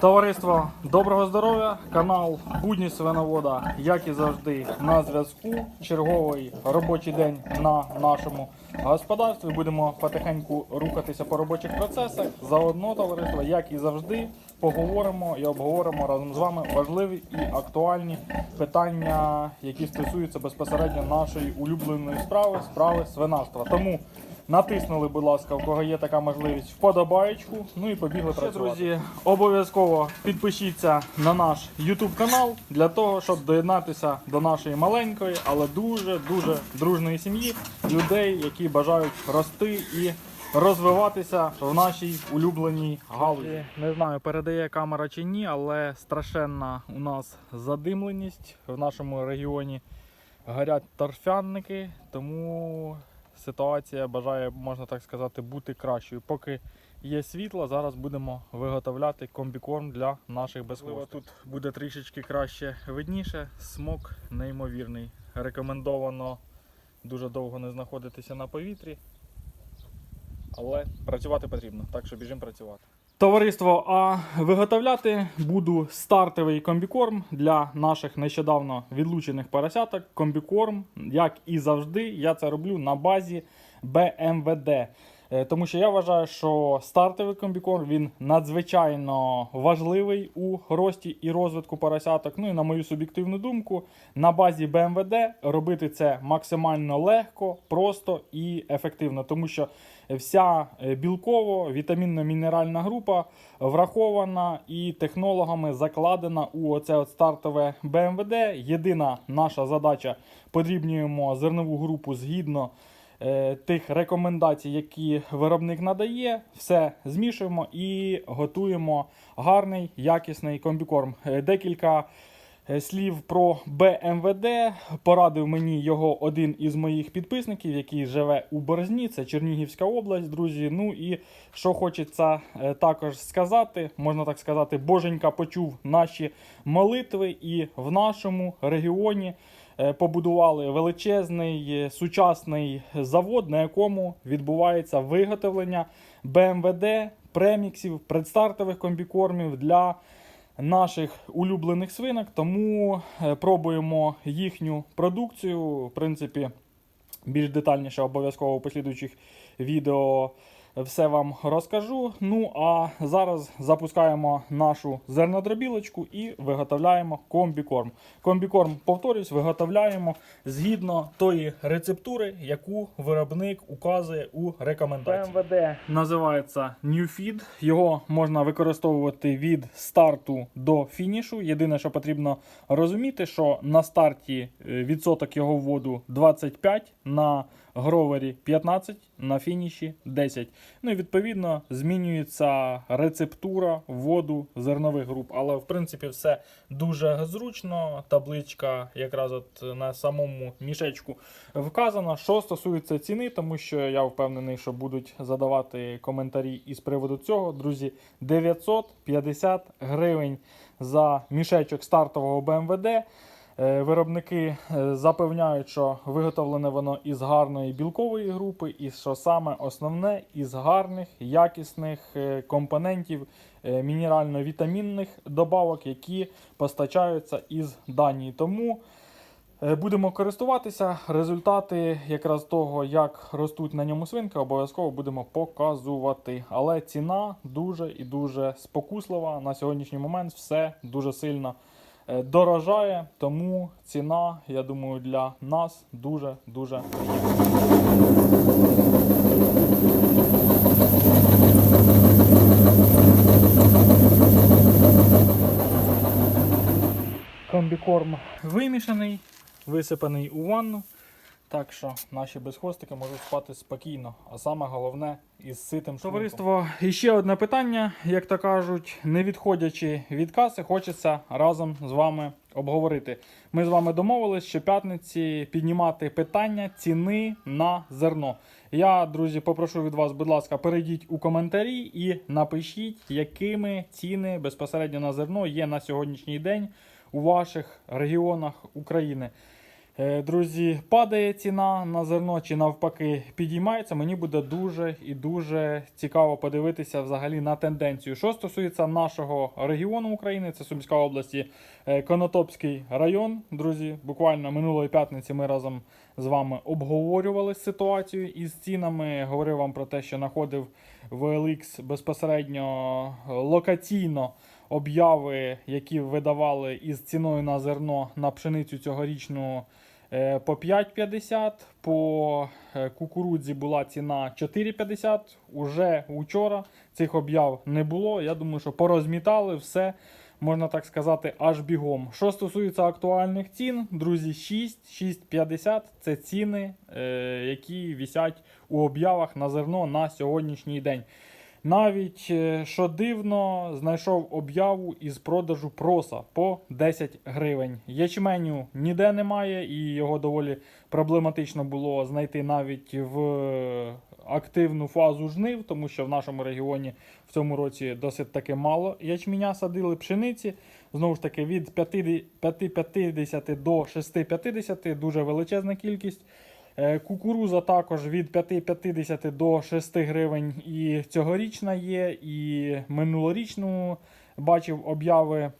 Товариство, доброго здоров'я! Канал Будні Свиновода, як і завжди, на зв'язку. Черговий робочий день на нашому господарстві. Будемо потихеньку рухатися по робочих процесах. Заодно, товариство, як і завжди, поговоримо і обговоримо разом з вами важливі і актуальні питання, які стосуються безпосередньо нашої улюбленої справи справи свинарства. Тому Натиснули, будь ласка, у кого є така можливість, вподобаєчку. Ну і побігли Ще, працювати. Друзі, обов'язково підпишіться на наш YouTube канал для того, щоб доєднатися до нашої маленької, але дуже дуже дружної сім'ї людей, які бажають рости і розвиватися в нашій улюбленій галузі. Не знаю, передає камера чи ні, але страшенна у нас задимленість в нашому регіоні. Горять торфянники, тому ситуація бажає, можна так сказати, бути кращою. Поки є світло, зараз будемо виготовляти комбікорм для наших безхвостих. Тут буде трішечки краще видніше. Смок неймовірний. Рекомендовано дуже довго не знаходитися на повітрі. Але працювати потрібно, так що біжимо працювати. Товариство, а виготовляти буду стартовий комбікорм для наших нещодавно відлучених поросяток. Комбікорм, як і завжди, я це роблю на базі БМВД. Е, Тому що я вважаю, що стартовий комбікорм він надзвичайно важливий у рості і розвитку поросяток. Ну і на мою суб'єктивну думку, на базі БМВД робити це максимально легко, просто і ефективно, тому що вся е, білково вітамінно-мінеральна група врахована і технологами закладена у оце от стартове БМВД. Єдина наша задача подрібнюємо зернову групу згідно е, тих рекомендацій, які виробник надає. Все змішуємо і готуємо гарний якісний комбікорм. Е, Декілька слів про БМВД. Порадив мені його один із моїх підписників, який живе у Борзні, це Чернігівська область, друзі. Ну і що хочеться е, також сказати, можна так сказати, Боженька почув наші молитви, і в нашому регіоні е, побудували величезний е, сучасний завод, на якому відбувається виготовлення БМВД, преміксів, предстартових комбікормів для наших улюблених свинок. Тому е, пробуємо їхню продукцію. В принципі, більш детальніше обов'язково у послідуючих відео все вам розкажу. Ну а зараз запускаємо нашу зернодробілочку і виготовляємо комбікорм. Комбікорм, повторюсь, виготовляємо згідно тої рецептури, яку виробник указує у рекомендації. ПМВД називається New Feed. Його можна використовувати від старту до фінішу. Єдине, що потрібно розуміти, що на старті е, відсоток його вводу 25, на гровері 15, на фініші 10. Ну і відповідно змінюється рецептура вводу зернових груп. Але в принципі все дуже зручно. Табличка якраз от на самому мішечку вказана. Що стосується ціни, тому що я впевнений, що будуть задавати коментарі із приводу цього. Друзі, 950 гривень за мішечок стартового БМВД. Е, Виробники е, запевняють, що виготовлене воно із гарної білкової групи, і що саме основне із гарних якісних е, компонентів мінерально-вітамінних добавок, які постачаються із Данії. Тому будемо користуватися. Результати якраз того, як ростуть на ньому свинки, обов'язково будемо показувати. Але ціна дуже і дуже спокуслива. На сьогоднішній момент все дуже сильно дорожає, тому ціна, я думаю, для нас дуже дуже приємна. Комбікорм вимішаний, висипаний у ванну. Так що наші безхвостики можуть спати спокійно, а саме головне із ситим шлунком. Товариство, і ще одне питання, як то кажуть, не відходячи від каси, хочеться разом з вами обговорити. Ми з вами домовились щоп'ятниці піднімати питання ціни на зерно. Я, друзі, попрошу від вас, будь ласка, перейдіть у коментарі і напишіть, якими ціни безпосередньо на зерно є на сьогоднішній день у ваших регіонах України. Е, Друзі, падає ціна на зерно чи навпаки підіймається. Мені буде дуже і дуже цікаво подивитися взагалі на тенденцію. Що стосується нашого регіону України, це Сумська область, е, Конотопський район. Друзі, буквально минулої п'ятниці ми разом з вами обговорювали ситуацію із цінами. Говорив вам про те, що знаходив в OLX безпосередньо е, локаційно обяви, які видавали із ціною на зерно на пшеницю цьогорічну по 5,50, по е, кукурудзі була ціна 4,50. Уже вчора цих об'яв не було. Я думаю, що порозмітали все, можна так сказати, аж бігом. Що стосується актуальних цін, друзі, 6, 6,50 це ціни, е, які висять у об'явах на зерно на сьогоднішній день. Навіть е, що дивно, знайшов об'яву із продажу проса по 10 гривень. Ячменю ніде немає, і його доволі проблематично було знайти навіть в активну фазу жнив, тому що в нашому регіоні в цьому році досить таки мало ячменя садили пшениці. Знову ж таки, від 5,50 до 6,50 дуже величезна кількість. Е, Кукуруза також від 5,50 до 6 гривень і цьогорічна є, і минулорічну бачив обяви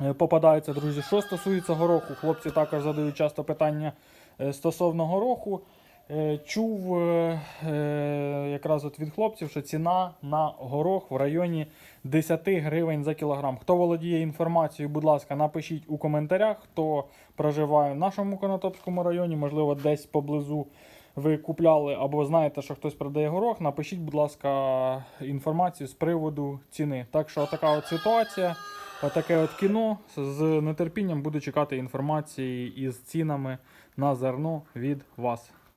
е, попадаються, друзі. Що стосується гороху, хлопці також задають часто питання е, стосовно гороху. Е, Чув е, е, якраз от від хлопців, що ціна на горох в районі 10 гривень за кілограм. Хто володіє інформацією, будь ласка, напишіть у коментарях, хто проживає в нашому Конотопському районі, можливо, десь поблизу ви купляли або знаєте, що хтось продає горох. Напишіть, будь ласка, інформацію з приводу ціни. Так що така от ситуація, отаке от кіно. З нетерпінням буду чекати інформації із цінами на зерно від вас.